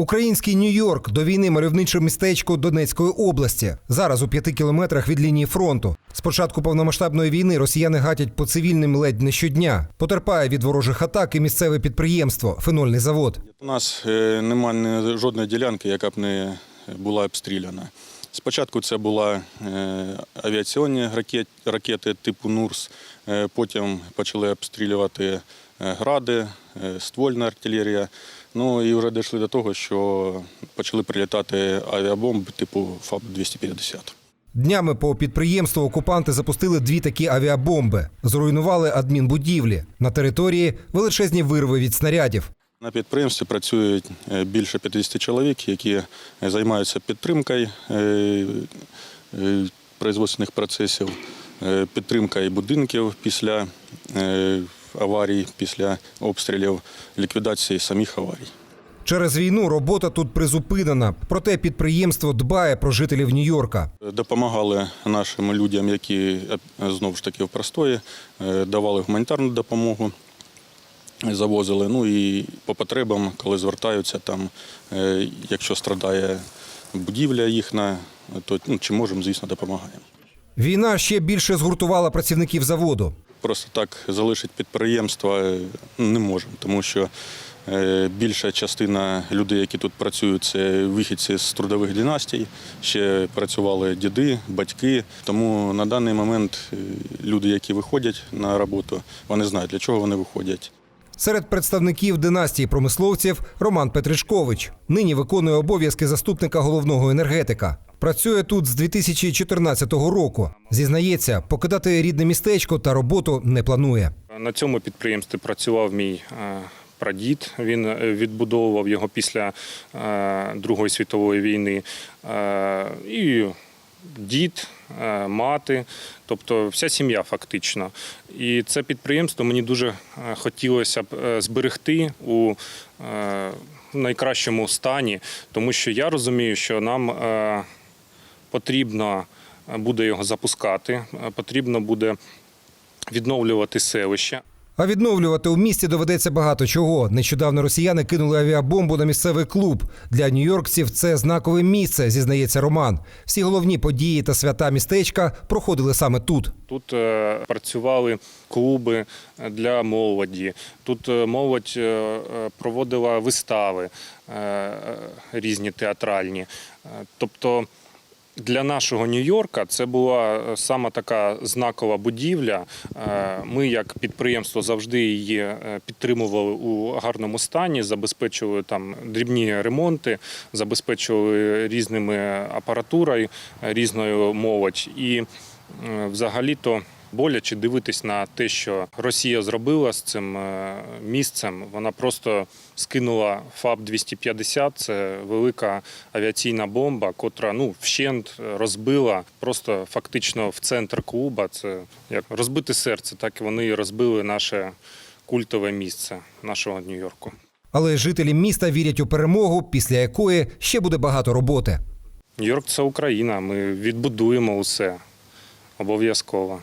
Український Нью-Йорк до війни мальовниче містечко Донецької області. Зараз у п'яти кілометрах від лінії фронту. З початку повномасштабної війни росіяни гатять по цивільним ледь не щодня. Потерпає від ворожих атак і місцеве підприємство фенольний завод. У нас е, немає жодної ділянки, яка б не була обстріляна. Спочатку це були авіаційні ракет- ракети типу НУРС, е, потім почали обстрілювати е, гради, е, ствольна артилерія. Ну і вже дійшли до того, що почали прилітати авіабомби типу ФАБ-250. Днями по підприємству окупанти запустили дві такі авіабомби, зруйнували адмінбудівлі. На території величезні вирви від снарядів. На підприємстві працюють е, більше 50 чоловік, які е, займаються підтримкою е, е, производственних процесів, е, підтримкою будинків після е, аварій, після обстрілів, ліквідації самих аварій. Через війну робота тут призупинена, проте підприємство дбає про жителів Нью-Йорка. Допомагали нашим людям, які е, знову ж таки в простої, е, давали гуманітарну допомогу, завозили. Ну і по потребам, коли звертаються там, е, якщо страдає будівля їхня, то ну, чи можемо, звісно, допомагаємо. Війна ще більше згуртувала працівників заводу. Просто так залишити підприємство е, не можемо, тому що е, більша частина людей, які тут працюють, це вихідці з трудових династій. Ще працювали діди, батьки. Тому на даний момент е, люди, які виходять на роботу, вони знають, для чого вони виходять. Серед представників династії промисловців Роман Петришкович нині виконує обов'язки заступника головного енергетика. Працює тут з 2014 року. Зізнається, покидати рідне містечко та роботу не планує. На цьому підприємстві працював мій е, прадід. Він е, відбудовував його після е, Другої світової війни. І дід, мати, тобто вся сім'я фактично. І це підприємство мені дуже хотілося б зберегти у найкращому стані, тому що я розумію, що нам потрібно буде його запускати, е, потрібно буде відновлювати селище. А відновлювати у місті доведеться багато чого. Нещодавно росіяни кинули авіабомбу на місцевий клуб. Для нью-йоркців це знакове місце, зізнається Роман. Всі головні події та свята містечка проходили саме тут. Тут е, працювали клуби для молоді. Тут е, молодь е, е, проводила вистави е, е, різні театральні. Е, Тобто для нашого Нью-Йорка це була сама саме така знакова будівля. Е, Ми, як підприємство, завжди її е, підтримували у гарному стані, забезпечували там дрібні ремонти, забезпечували різними апаратурою, е, різною молодь. І Е, Взагалі-то боляче дивитись на те, що Росія зробила з цим е, місцем. Вона просто скинула ФАБ 250 Це велика авіаційна бомба, котра ну вщент розбила просто фактично в центр клуба. Це як розбите серце, так і вони розбили наше культове місце нашого Нью-Йорку. Але жителі міста вірять у перемогу, після якої ще буде багато роботи. Нью-Йорк це Україна. Ми відбудуємо усе обов'язково.